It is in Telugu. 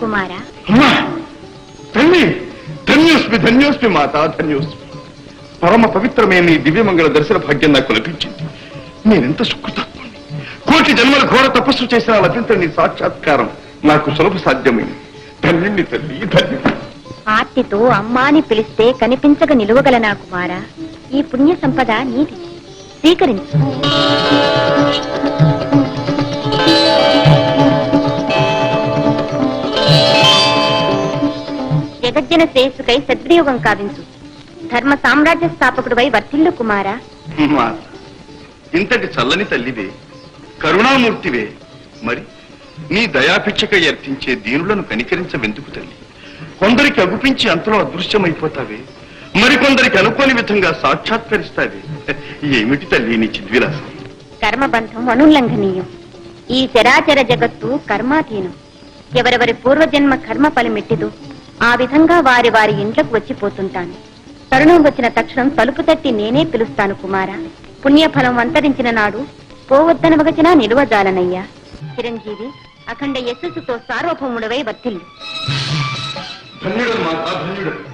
కుమారా. ధన్యోస్మి ధన్యోస్మి మాత ధన్యోస్మి. పరమ పవిత్రమైన ఈ దివ్యమంగళ దర్శన భాగ్యం నాకు లభించింది. నేనెంత సుకృతాత్ముని కోటి జన్మల ఘోర తపస్సు చేసిన లభించిన నీ సాక్షాత్కారం నాకు సులభ సాధ్యమైంది. ధన్యుణ్ణి తల్లి ధన్యుణ్ణి. ఆర్తితో అమ్మా అని పిలిస్తే కనిపించక నిలువగల నా కుమారా ఈ పుణ్య సంపద నీది. స్వీకరించు. జగజ్జన శ్రేయస్సుకై సద్వినియోగం కావించు. ధర్మ సామ్రాజ్య స్థాపకుడువై వర్తిల్లు కుమారా. ఇంతటి చల్లని తల్లివే కరుణామూర్తివే. మరి నీ దయాభిక్షక అర్థించే దీనులను కనికరించవెందుకు తల్లి? కొందరికి అగుపించి అంతలో అదృశ్యమైపోతావి. మరికొందరికి అనుకోని విధంగా సాక్షాత్కరిస్తావి. ఏమిటి తల్లి నీ చిద్విలాసం? కర్మబంధం అనుల్లంఘనీయం. ఈ చరాచర జగత్తు కర్మాధీనం. ఎవరెవరి పూర్వజన్మ కర్మ ఫలమెట్టిదో ఆ విధంగా వారి వారి ఇంట్లకు వచ్చిపోతుంటాను. తరుణం వచ్చిన తక్షణం తలుపు తట్టి నేనే పిలుస్తాను కుమారా. పుణ్యఫలం అంతరించిన నాడు పోవద్దనవగచిన నిలువజాలనయ్యా. చిరంజీవి అఖండ యశస్సుతో సార్వభౌముడవై వర్తిల్లు भंजड़ माता भंजड़